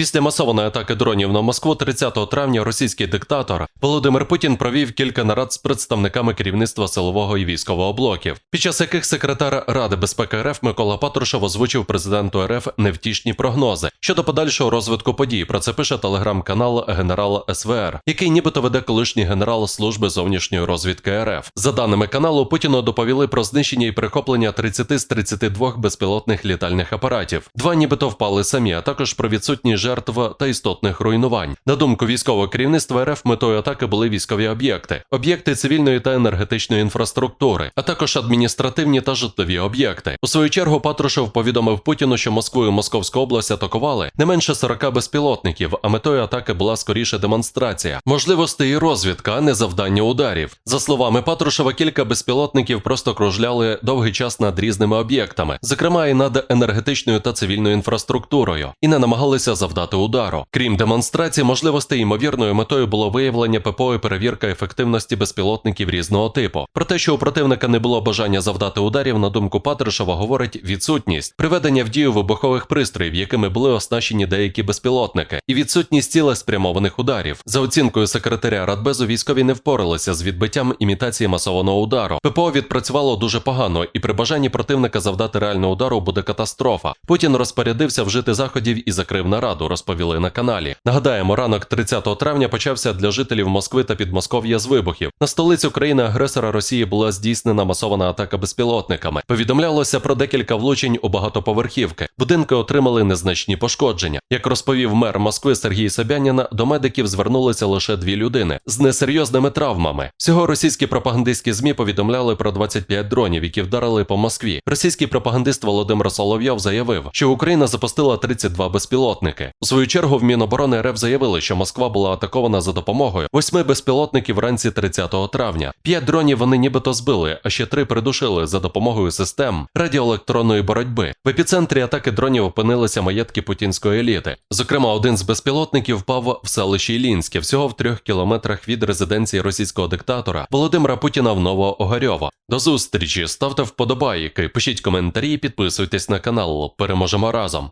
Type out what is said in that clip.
Після масованої атаки дронів на Москву 30 травня російський диктатор Володимир Путін провів кілька нарад з представниками керівництва силового і військового блоків, під час яких секретар Ради безпеки РФ Микола Патрушев озвучив президенту РФ невтішні прогнози щодо подальшого розвитку подій. Про це пише телеграм-канал Генерал СВР, який нібито веде колишній генерал служби зовнішньої розвідки РФ. За даними каналу, Путіну доповіли про знищення і перехоплення 30 з 32 безпілотних літальних апаратів. Два нібито впали самі, а також про відсутність жертв та істотних руйнувань. На думку військового керівництва РФ, метою атаки були військові об'єкти, об'єкти цивільної та енергетичної інфраструктури, а також адміністративні та житлові об'єкти. У свою чергу Патрушев повідомив Путіну, що Москву і Московську область атакували не менше 40 безпілотників, а метою атаки була скоріше демонстрація можливостей і розвідка, а не завдання ударів. За словами Патрушева, кілька безпілотників просто кружляли довгий час над різними об'єктами, зокрема і над енергетичною та цивільною інфраструктурою, і не намагалися завдати удару. Крім демонстрації можливостей, ймовірною метою було виявлення ППО і перевірка ефективності безпілотників різного типу. Про те, що у противника не було бажання завдати ударів, на думку Патрушева, говорить відсутність приведення в дію вибухових пристроїв, якими були оснащені деякі безпілотники, і відсутність цілеспрямованих ударів. За оцінкою секретаря Радбезу, військові не впоралися з відбиттям імітації масованого удару. ППО відпрацювало дуже погано, і при бажанні противника завдати реального удару буде катастрофа. Путін розпорядився вжити заходів і закрив нараду, розповіли на каналі. Нагадаємо, ранок 30 травня почався для жителів Москви та Підмосков'я з вибухів. На столицю країни-агресора Росії була здійснена масована атака безпілотниками. Повідомлялося про декілька влучень у багатоповерхівки. Будинки отримали незначні пошкодження. Як розповів мер Москви Сергій Собянін, до медиків звернулися лише дві людини з несерйозними травмами. Всього російські пропагандистські змі повідомляли про 25 дронів, які вдарили по Москві. Російський пропагандист Володимир Соловйов заявив, що Україна запустила 32 безпілотники. У свою чергу в Міноборони РФ заявили, що Москва була атакована за допомогою восьми безпілотників вранці 30 травня. П'ять дронів вони нібито збили, а ще три придушили за допомогою систем радіоелектронної боротьби. В епіцентрі атаки дронів опинилися маєтки путінської еліти. Зокрема, один з безпілотників впав в селищі Ілінське, всього в трьох кілометрах від резиденції російського диктатора Володимира Путіна в Новоогарьово. До зустрічі, ставте вподобайки, пишіть коментарі, підписуйтесь на канал. Переможемо разом.